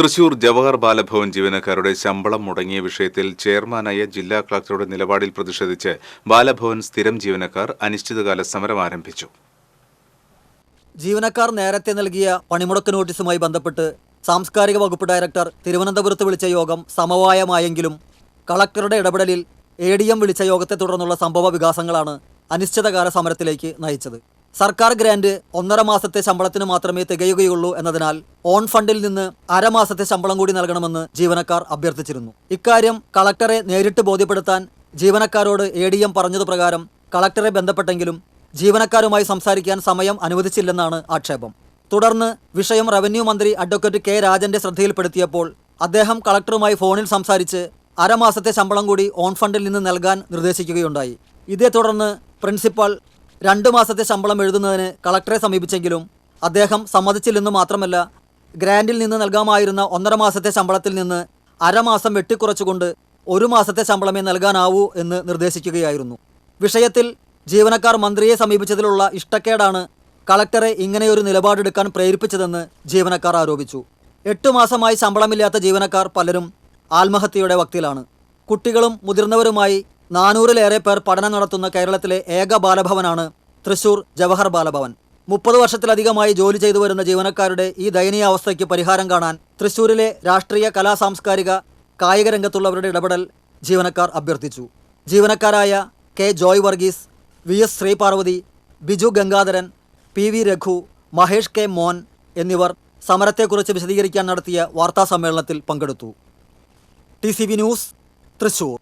തൃശൂർ ജവഹർ ബാലഭവൻ ജീവനക്കാരുടെ ശമ്പളം മുടങ്ങിയ വിഷയത്തിൽ ചെയർമാനായ ജില്ലാ കളക്ടറുടെ നിലപാടിൽ പ്രതിഷേധിച്ച് ബാലഭവൻ സ്ഥിരം ജീവനക്കാർ അനിശ്ചിതകാല സമരം ആരംഭിച്ചു. ജീവനക്കാർ നേരത്തെ നൽകിയ പണിമുടക്ക് നോട്ടീസുമായി ബന്ധപ്പെട്ട് സാംസ്കാരിക വകുപ്പ് ഡയറക്ടർ തിരുവനന്തപുരത്ത് വിളിച്ച യോഗം സമവായമായെങ്കിലും കളക്ടറുടെ ഇടപെടലിൽ എ ഡി എം വിളിച്ച യോഗത്തെ തുടർന്നുള്ള സംഭവ വികാസങ്ങളാണ് അനിശ്ചിതകാല സമരത്തിലേക്ക് നയിച്ചത്. സർക്കാർ ഗ്രാൻഡ് ഒന്നര മാസത്തെ ശമ്പളത്തിന് മാത്രമേ തികയുകയുള്ളൂ എന്നതിനാൽ ഓൺ ഫണ്ടിൽ നിന്ന് അരമാസത്തെ ശമ്പളം കൂടി നൽകണമെന്ന് ജീവനക്കാർ അഭ്യർത്ഥിച്ചിരുന്നു. ഇക്കാര്യം കളക്ടറെ നേരിട്ട് ബോധ്യപ്പെടുത്താൻ ജീവനക്കാരോട് എ ഡി എം പറഞ്ഞതുപ്രകാരം കളക്ടറെ ബന്ധപ്പെട്ടെങ്കിലും ജീവനക്കാരുമായി സംസാരിക്കാൻ സമയം അനുവദിച്ചില്ലെന്നാണ് ആക്ഷേപം. തുടർന്ന് വിഷയം റവന്യൂ മന്ത്രി അഡ്വക്കേറ്റ് കെ രാജന്റെ ശ്രദ്ധയിൽപ്പെടുത്തിയപ്പോൾ അദ്ദേഹം കളക്ടറുമായി ഫോണിൽ സംസാരിച്ച് അരമാസത്തെ ശമ്പളം കൂടി ഓൺ ഫണ്ടിൽ നിന്ന് നൽകാൻ നിർദ്ദേശിക്കുകയുണ്ടായി. ഇതേ തുടർന്ന് പ്രിൻസിപ്പൽ രണ്ട് മാസത്തെ ശമ്പളം എഴുതുന്നതിന് കളക്ടറെ സമീപിച്ചെങ്കിലും അദ്ദേഹം സമ്മതിച്ചില്ലെന്നു മാത്രമല്ല ഗ്രാൻഡിൽ നിന്ന് നൽകാമായിരുന്ന ഒന്നര മാസത്തെ ശമ്പളത്തിൽ നിന്ന് അരമാസം വെട്ടിക്കുറച്ചുകൊണ്ട് ഒരു മാസത്തെ ശമ്പളമേ നൽകാനാവൂ എന്ന് നിർദ്ദേശിക്കുകയായിരുന്നു. വിഷയത്തിൽ ജീവനക്കാർ മന്ത്രിയെ സമീപിച്ചതിലുള്ള ഇഷ്ടക്കേടാണ് കളക്ടറെ ഇങ്ങനെയൊരു നിലപാടെടുക്കാൻ പ്രേരിപ്പിച്ചതെന്ന് ജീവനക്കാർ ആരോപിച്ചു. എട്ടു മാസമായി ശമ്പളമില്ലാത്ത ജീവനക്കാർ പലരും ആത്മഹത്യയുടെ വക്തിയിലാണ്. കുട്ടികളും മുതിർന്നവരുമായി നാനൂറിലേറെ പേർ പഠനം നടത്തുന്ന കേരളത്തിലെ ഏക ബാലഭവനാണ് തൃശൂർ ജവഹർ ബാലഭവൻ. മുപ്പത് വർഷത്തിലധികമായി ജോലി ചെയ്തു വരുന്ന ജീവനക്കാരുടെ ഈ ദയനീയ അവസ്ഥയ്ക്ക് പരിഹാരം കാണാൻ തൃശൂരിലെ രാഷ്ട്രീയ കലാ സാംസ്കാരിക കായിക രംഗത്തുള്ളവരുടെ ഇടപെടൽ ജീവനക്കാർ അഭ്യർത്ഥിച്ചു. ജീവനക്കാരായ K Joy Varghese V S Sreeparvathy Biju Gangadharan P V Raghu Mahesh K Mon എന്നിവർ സമരത്തെക്കുറിച്ച് വിശദീകരിക്കാൻ നടത്തിയ വാർത്താസമ്മേളനത്തിൽ പങ്കെടുത്തു. T news Thrissur.